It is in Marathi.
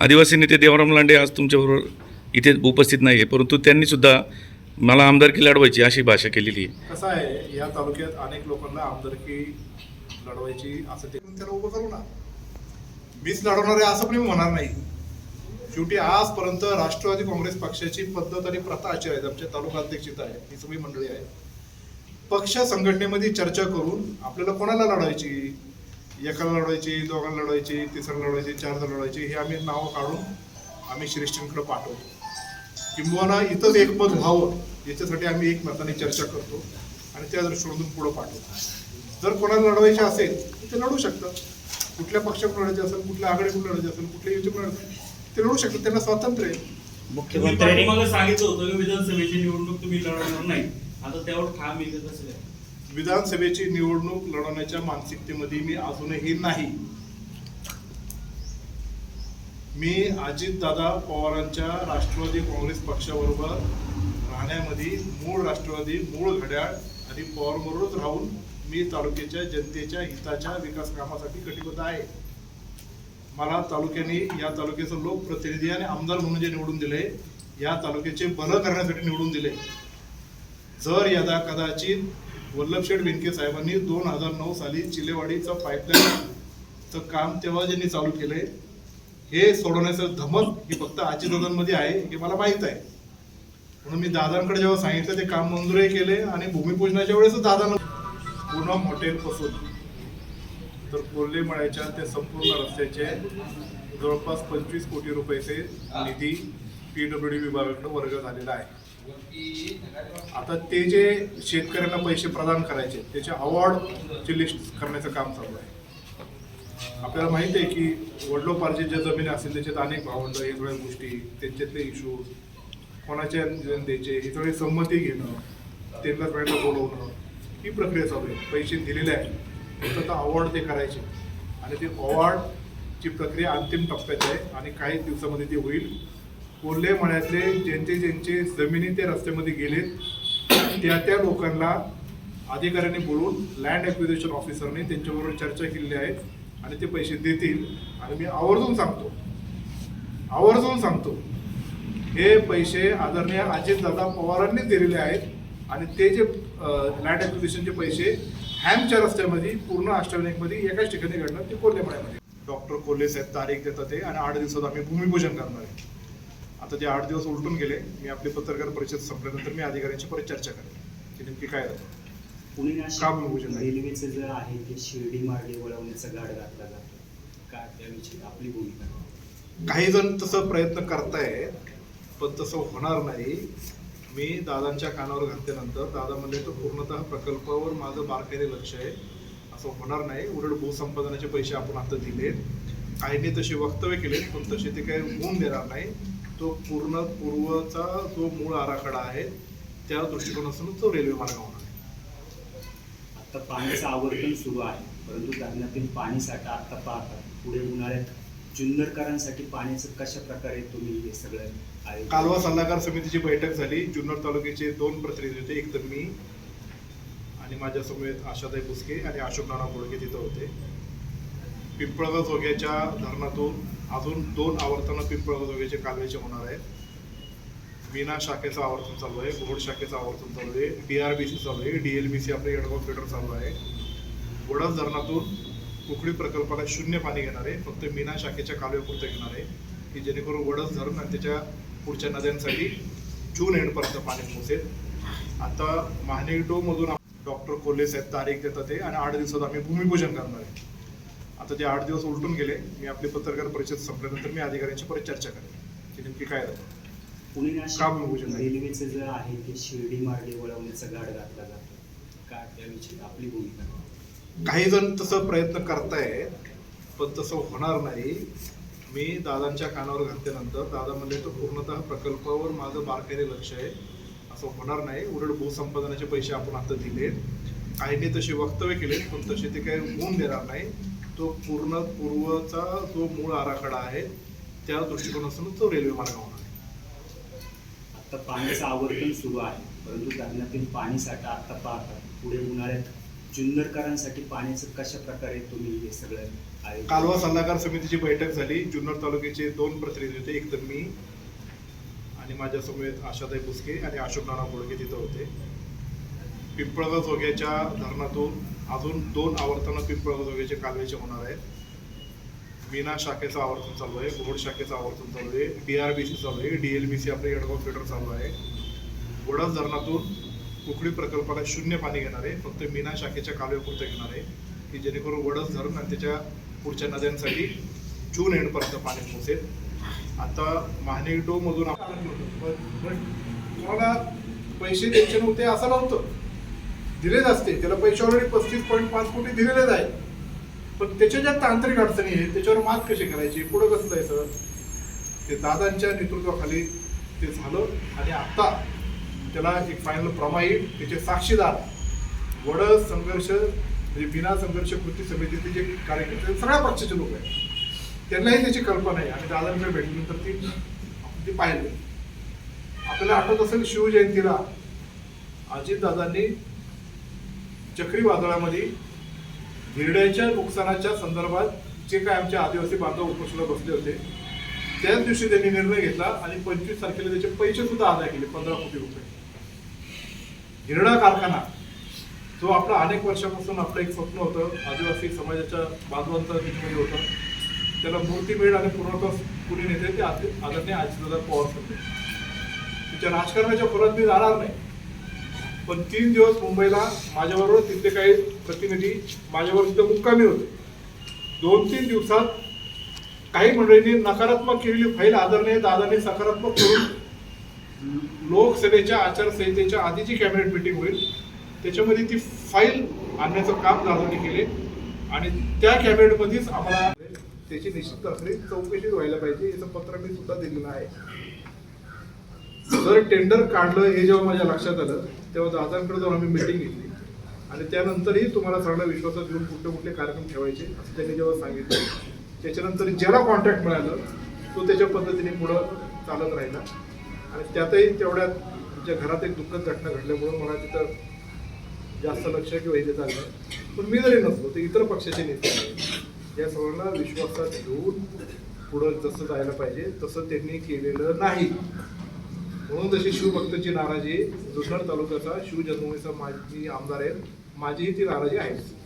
आदिवासी नेते देवराम लांडे आज तुमच्याबरोबर इथे उपस्थित नाही आहे परंतु त्यांनीसुद्धा मला आमदारकी लढवायची अशी भाषा केलेली आहे. कसं आहे या तालुक्यात अनेक लोकांना आमदारकी लढवायची असं ते त्याला उभं करू ना. मीच लढवणार आहे असं पण मी म्हणणार नाही. शेवटी आजपर्यंत राष्ट्रवादी काँग्रेस पक्षाची पद्धत आणि प्रथा अशी आहे आमच्या तालुका अध्यक्षित आहे ही सगळी मंडळी आहे पक्ष संघटनेमध्ये चर्चा करून आपल्याला कोणाला लढवायची एकाला लढवायची दोघांना लढवायची तिसऱ्याला लढवायची चारला लढवायची हे आम्ही नावं काढून आम्ही श्रेष्ठींकडे पाठवतो. किंबहुना इथंच एकमत व्हावं याच्यासाठी आम्ही एकमताने चर्चा करतो आणि त्या दृष्टिकोनातून पुढे पाठवतो. जर कोणाला लढवायचे असेल तर ते लढू शकतात. कुठल्या पक्षाकडून लढायचे असेल कुठल्या आघाडीकडून लढायचे असेल कुठल्या युतीकडून लढायचे ते लढू शकतात. त्यांना स्वातंत्र्य आहे. मुख्यमंत्र्यांनी पाठीमागं सांगितलं होतं की विधानसभेची निवडणूक तुम्ही लढवणार नाही. आता त्यावर ठाम कसं काय विधानसभेची निवडणूक लढवण्याच्या मानसिकतेमध्ये मी अजूनही नाही. मी अजितदादा पवारांच्या राष्ट्रवादी काँग्रेस पक्षाबरोबर राहण्यामध्ये मूळ राष्ट्रवादी मूळ घड्याळ आणि पवारबरोबरच राहून मी तालुक्याच्या जनतेच्या हिताच्या विकास कामासाठी कटिबद्ध आहे. मला तालुक्याने या तालुक्याचं लोकप्रतिनिधी आणि आमदार म्हणून जे निवडून दिले या तालुक्याचे भलं करण्यासाठी निवडून दिले. जर यदा कदाचित वल्लभशेठ बेनके साहेबांनी दोन हजार नऊ साली चिलेवाडीचं पाईपलाईनचं काम तेव्हा ज्यांनी चालू केलंय हे सोडवण्याचं धमक ही फक्त आजी दादांमध्ये आहे हे मला माहीत आहे. म्हणून मी दादांकडे जेव्हा सांगितलं ते काम मंजूरही केले आणि भूमिपूजनाच्या वेळेस दादांना पूनम हॉटेलपासून तर कोल्हे मळ्याच्या ते संपूर्ण रस्त्याचे जवळपास पंचवीस कोटी रुपयाचे निधी पीडब्ल्यू डी विभागाकडे वर्ग झालेला आहे. आता ते जे शेतकऱ्यांना पैसे प्रदान करायचे त्याचे अवॉर्डची लिस्ट करण्याचं काम चालू आहे. आपल्याला माहिती आहे की वडलोपार्जित ज्या जमिनी असतील त्याच्यात अनेक भावंड हे सगळ्या गोष्टी त्यांच्यातले इशू कोणाच्या द्यायचे हे सगळी संमती घेणं त्यांना सगळ्यांना बोलवणं ही प्रक्रिया चालू आहे. पैसे दिलेले आहेत फक्त आता अवॉर्ड ते करायचे. आणि ते अवॉर्डची प्रक्रिया अंतिम टप्प्यात आहे आणि काही दिवसामध्ये ते होईल. कोल्हे मळ्यातले ज्यांचे ज्यांचे जमिनी ते रस्त्यामध्ये गेलेत त्या त्या लोकांना अधिकाऱ्यांनी बोलून लँड ॲक्विजेशन ऑफिसरने त्यांच्याबरोबर चर्चा केलेली आहे आणि ते पैसे देतील. आणि मी आवर्जून सांगतो आवर्जून सांगतो हे पैसे आदरणीय अजितदादा पवारांनी दिलेले आहेत आणि ते जे लँड ॲक्विजेशनचे पैसे हॅमच्या रस्त्यामध्ये पूर्ण अष्टविनायकमध्ये एकाच ठिकाणी घडणार ते कोल्हे मळ्यामध्ये. डॉक्टर कोल्हे साहेब तारीख देतात ते आणि आठ दिवसात आम्ही भूमिपूजन करणार आहे. आता ते आठ दिवस उलटून गेले. मी आपली पत्रकार परिषद संपल्यानंतर मी अधिकाऱ्यांची परत चर्चा करेन की नेमकी काय झालं? पुणे नाशिक भूमिपूजन नाही? रेल्वेचं जे आहे ते शिर्डी मार्गे वळवण्याचा गाड घातला जातो काय त्याविषयी आपली भूमिका? काही जण तसं प्रयत्न करताय पण तसं होणार नाही. मी दादांच्या कानावर घातल्यानंतर दादा म्हणले तो पूर्णतः प्रकल्पावर माझं बारकाईने लक्ष आहे. असं होणार नाही. उलट भूसंपादनाचे पैसे आपण आता दिले काहींनी तसे वक्तव्य केले पण तसे ते काही होऊन देणार नाही. तो पूर्ण पूर्वचा जो मूळ आराखडा आहे त्या दृष्टिकोनातून तो रेल्वे मार्ग होणार आहे. आता पाण्याचं आवर्तन सुरू आहे परंतु धरणातील पाणी साठा आता पाहतात पुढे उन्हाळ्यात जुन्नरकरांसाठी पाण्याचं कशा प्रकारे तुम्ही हे सगळं कालवा सल्लागार समितीची बैठक झाली. जुन्नर तालुक्याचे दोन प्रतिनिधी होते एक तर मी आणि माझ्या समवेत आशाताई बुसके आणि अशोक नाना बोडके तिथं होते. पिंपळगाव जोग्याच्या धरणातून अजून दोन आवर्तनं पिंपळगाव कालव्याचे होणार आहेत. मीना शाखेचं आवर्तन चालू आहे घोड शाखेचं आवर्तन चालू आहे डी आर बी सी चालू आहे डी एल बी सी आपले येडगाव फेडर चालू आहे. वडस धरणातून कुकडी प्रकल्पाला शून्य पाणी घेणार आहे फक्त मीना शाखेच्या कालव्यापुरतं घेणार आहे की जेणेकरून वडस धरण आणि त्याच्या पुढच्या नद्यांसाठी जून एंडपर्यंत पाणी पोहोचेल. आता महानेगडोमधून डॉक्टर कोल्हे साहेब तारीख देतात ते आणि आठ दिवसात आम्ही भूमिपूजन करणार आहे. आता ते आठ दिवस उलटून गेले. मी आपली पत्रकार परिषद संपल्यानंतर मी अधिकाऱ्यांची परत चर्चा करेन की नेमकी काय झालं पुणे का नाशिक नाही? रेल्वेचं जे आहे ते शिर्डी मार्गे वळवण्याचा गाड घातला जातो. काय त्याविषयी आपली भूमिका? काही जण तसं प्रयत्न करताय पण तसं होणार नाही. मी दादांच्या कानावर घातल्यानंतर दादा म्हणले तो पूर्णतः प्रकल्पावर माझं बारकाईने लक्ष आहे. असं होणार नाही. उलट भूसंपादनाचे पैसे आपण आता दिले काहींनी तसे वक्तव्य केले पण तसे ते काही होऊन देणार नाही. तो पूर्ण पूर्वचा जो मूळ आराखडा आहे त्या दृष्टिकोनातून तो रेल्वे मार्ग होणार आहे. आता पाण्याचं आवर्तन सुरू आहे परंतु धरणातील पाणी साठा आता पाहतात पुढे उन्हाळ्यात जुन्नरकरांसाठी पाण्याचं कशा प्रकारे तुम्ही हे सगळं कालवा सल्लागार समितीची बैठक झाली. जुन्नर तालुक्याचे दोन प्रतिनिधी होते एक तर मी आणि माझ्या समेत आशाताई बुसके आणि अशोक नाना बोडके तिथं होते. पिंपळगाव जोग्याच्या धरणातून अजून दोन आवर्तनं पिंपळगाव कालव्याचे होणार आहेत. मीना शाखेचं आवर्तन चालू आहे घोड शाखेचं आवर्तन चालू आहे डी आर बी सी चालू आहे डी एल बी सी आपलं येडगाव फिडर चालू आहे. वडस धरणातून कुकडी प्रकल्पाला शून्य पाणी घेणार आहे फक्त मीना शाखेच्या कालव्यापुरतं घेणार आहे की जेणेकरून वडस धरण आणि त्याच्या पुढच्या नद्यांसाठी जून एंडपर्यंत पाणी पोहोचेल. आता महानेटोमधून डो मधून तुम्हाला पैसे द्यायचे नव्हते असं नव्हतं. दिलेच असते. त्याला पैसे ऑलरेडी पस्तीस पॉईंट पाच कोटी दिलेलेच आहे पण त्याच्या ज्या तांत्रिक अडचणी आहेत त्याच्यावर मात कशी करायची? पुढं कसं जायचं? ते दादांच्या नेतृत्वाखाली ते झालं आणि आत्ता त्याला एक फायनल प्रमाणित त्याचे साक्षीदार वड संघर्ष म्हणजे बिना संघर्ष कृती समितीचे जे कार्यकर्ते सगळ्या पक्षाचे लोक आहेत. त्यांनाही त्याची कल्पना आहे. आणि दादांकडे भेटल्यानंतर ती आपण ती पाहिली. आपल्याला आठवत असेल शिवजयंतीला अजितदादांनी चक्रीवादळामध्ये हिरड्याच्या नुकसानाच्या संदर्भात जे काय आमचे आदिवासी बांधव उपोषणाला बसले होते त्याच दिवशी त्यांनी निर्णय घेतला आणि पंचवीस तारखेला त्याचे पैसे सुद्धा अदा केले पंधरा कोटी रुपये. हिरडा कारखाना जो आपला अनेक वर्षापासून आपलं एक स्वप्न होतं आदिवासी समाजाच्या बांधवांचा त्याच्यामध्ये होतं. त्याला मूर्ती मिळ आणि पूर्णत्व कुणी नेते ते आदि- आदरणीय अजितदादा पवार होते तिच्या राजकारणाच्या परत मी जाणार नाही. पण तीन दिवस मुंबईला माझ्याबरोबर तिथले काही प्रतिनिधी माझ्याबरोबर तिथे मुक्कामी होते. दोन तीन दिवसात काही मंडळींनी नकारात्मक केलेली फाईल आदरणीय दादांनी सकारात्मक करून लोकसभेच्या आचारसंहितेच्या आधीची कॅबिनेट मिटिंग होईल त्याच्यामध्ये ती फाईल आणण्याचं काम दादांनी केले आणि त्या कॅबिनेटमध्येच आम्हाला त्याची निश्चित असली चौकशी व्हायला पाहिजे याचं पत्र मी सुद्धा दिलेलं आहे. जर टेंडर काढलं हे जेव्हा माझ्या लक्षात आलं तेव्हा दादांकडे जाऊन आम्ही मिटिंग घेतली. आणि त्यानंतरही तुम्हाला सगळ्या विश्वासात घेऊन कुठले कुठले कार्यक्रम ठेवायचे असं त्यांनी जेव्हा सांगितलं त्याच्यानंतर ज्याला कॉन्ट्रॅक्ट मिळालं तो त्याच्या पद्धतीने पुढं चालत राहिला. आणि त्यातही तेवढ्यात आमच्या घरात एक दुःखद घटना घडल्यामुळं मला तिथं जास्त लक्ष किंवा हे देता आलं पण मी जरी नसलो तर इतर पक्षाचे नेते या सर्वांना विश्वासात घेऊन पुढं जसं जायला पाहिजे तसं त्यांनी केलेलं नाही. म्हणून तशी शिवभक्तची नाराजी जुन्नर तालुक्याचा शिवजन्मभूमीचा माझी आमदार आहेत. माझीही ती नाराजी आहे.